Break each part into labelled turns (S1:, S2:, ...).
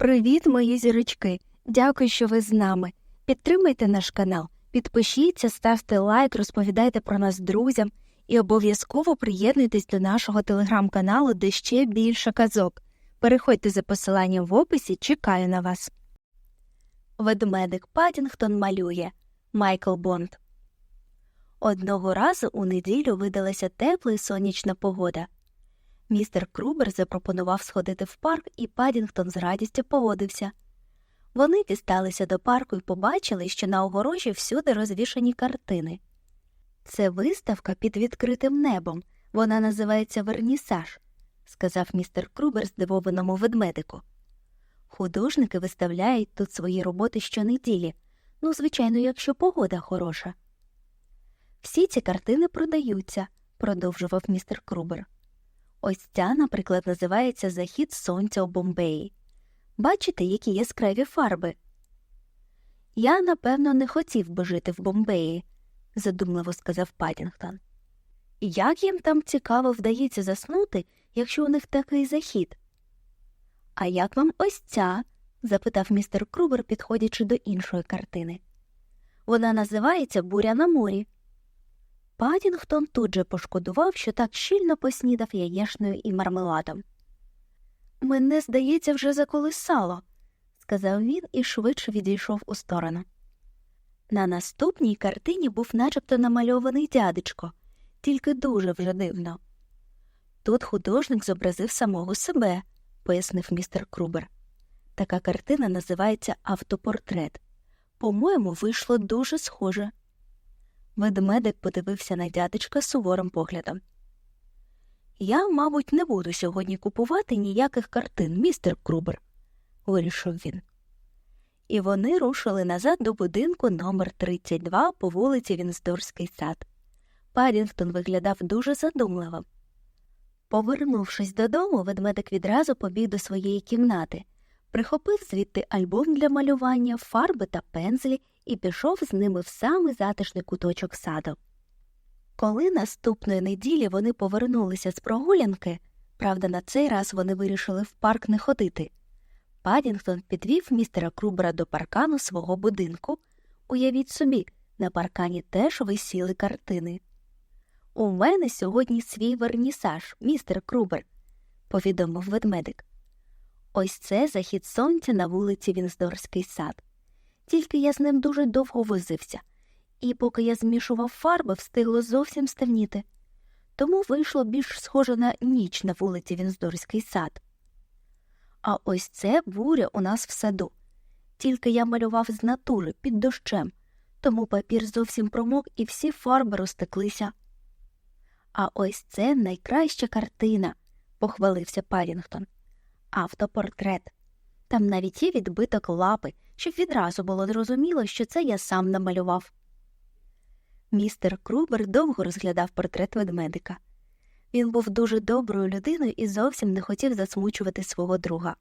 S1: Привіт, мої зірочки! Дякую, що ви з нами. Підтримайте наш канал, підпишіться, ставте лайк, розповідайте про нас друзям і обов'язково приєднуйтесь до нашого телеграм-каналу, де ще більше казок. Переходьте за посиланням в описі, чекаю на вас. Ведмедик Падінгтон малює Майкл Бонд. Одного разу у неділю видалася тепла і сонячна погода. Містер Крубер запропонував сходити в парк, і Падінгтон з радістю погодився. Вони дісталися до парку і побачили, що на огорожі всюди розвішані картини. Це виставка під відкритим небом. Вона називається Вернісаж, сказав містер Крубер здивованому ведмедику. Художники виставляють тут свої роботи щонеділі, ну, звичайно, якщо погода хороша. Всі ці картини продаються, продовжував містер Крубер. Ось ця, наприклад, називається Захід сонця у Бомбеї. Бачите, які яскраві фарби? Я, напевно, не хотів би жити в Бомбеї, задумливо сказав Падінгтон. Як їм там цікаво вдається заснути, якщо у них такий захід? А як вам ось ця? запитав містер Крубер, підходячи до іншої картини. Вона називається Буря на морі. Падінгтон тут же пошкодував, що так щільно поснідав яєшною і мармеладом. Мене, здається, вже заколисало, сказав він і швидше відійшов у сторону. На наступній картині був начебто намальований дядечко, тільки дуже вже дивно. Тут художник зобразив самого себе, пояснив містер Крубер. Така картина називається автопортрет. По-моєму, вийшло дуже схоже. Ведмедик подивився на дядечка суворим поглядом. Я, мабуть, не буду сьогодні купувати ніяких картин, містер Крубер, вирішив він. І вони рушили назад до будинку номер 32 по вулиці Вінздорський сад. Падінгтон виглядав дуже задумливо. Повернувшись додому, ведмедик відразу побіг до своєї кімнати, прихопив звідти альбом для малювання, фарби та пензлі і пішов з ними в самий затишний куточок саду. Коли наступної неділі вони повернулися з прогулянки, правда, на цей раз вони вирішили в парк не ходити. Падінгтон підвів містера Крубера до паркану свого будинку. Уявіть собі, на паркані теж висіли картини. У мене сьогодні свій вернісаж, містер Крубер, повідомив ведмедик. Ось це захід сонця на вулиці Вінздорський сад. Тільки я з ним дуже довго возився, і поки я змішував фарби, встигло зовсім стемніти. Тому вийшло більш схоже на ніч на вулиці Вінздорський сад. А ось це буря у нас в саду. Тільки я малював з натури під дощем, тому папір зовсім промок і всі фарби розтеклися. А ось це найкраща картина, похвалився Парінгтон. Автопортрет. Там навіть є відбиток лапи, щоб відразу було зрозуміло, що це я сам намалював. Містер Крубер довго розглядав портрет ведмедика. Він був дуже доброю людиною і зовсім не хотів засмучувати свого друга.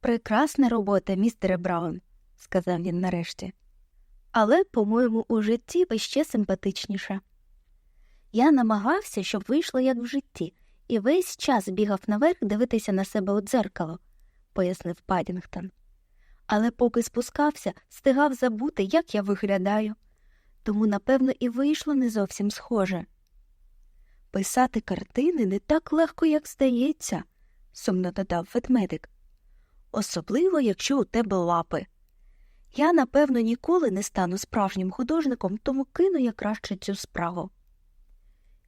S1: Прекрасна робота, містере Браун, сказав він нарешті. Але, по-моєму, у житті ви ще симпатичніше. Я намагався, щоб вийшло як в житті, і весь час бігав наверх дивитися на себе у дзеркало, пояснив Падінгтон. Але поки спускався, стигав забути, як я виглядаю, тому, напевно, і вийшло не зовсім схоже. Писати картини не так легко, як здається, сумно додав ведмедик. Особливо, якщо у тебе лапи. Я, напевно, ніколи не стану справжнім художником, тому кину я краще цю справу.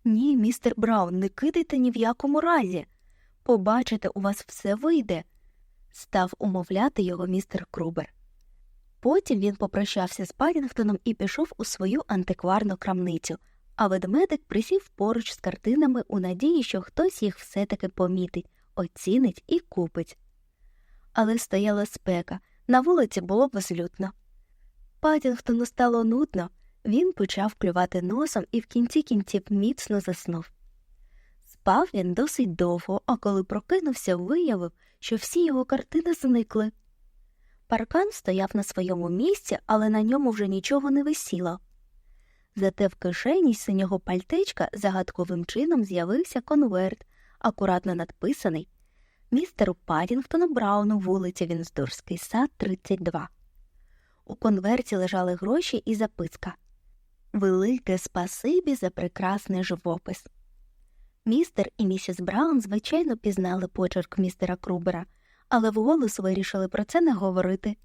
S1: Ні, містер Браун, не кидайте ні в якому разі. Побачите, у вас все вийде, став умовляти його містер Крубер. Потім він попрощався з Падінгтоном і пішов у свою антикварну крамницю, а ведмедик присів поруч з картинами у надії, що хтось їх все таки помітить, оцінить і купить. Але стояла спека, на вулиці було безлюдно. Падінгтону стало нудно, він почав клювати носом і в кінці кінців міцно заснув. Спав він досить довго, а коли прокинувся, виявив, що всі його картини зникли. Паркан стояв на своєму місці, але на ньому вже нічого не висіло. Зате в кишені синього пальтечка загадковим чином з'явився конверт, акуратно надписаний містеру Падінгтону Брауну, вулиця Вінздорський сад, 32. У конверті лежали гроші і записка. Велике спасибі за прекрасний живопис. Містер і місіс Браун, звичайно, пізнали почерк містера Крубера, але вголос вирішили про це не говорити.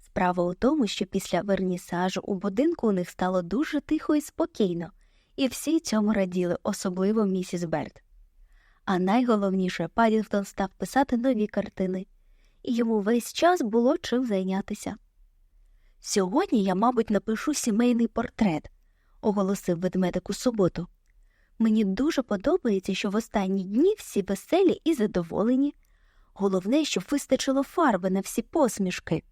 S1: Справа у тому, що після вернісажу у будинку у них стало дуже тихо і спокійно, і всі цьому раділи, особливо місіс Берт. А найголовніше, Падінгтон став писати нові картини, і йому весь час було чим зайнятися. Сьогодні я, мабуть, напишу сімейний портрет, оголосив ведмедик у суботу. Мені дуже подобається, що в останні дні всі веселі і задоволені. Головне, щоб вистачило фарби на всі посмішки.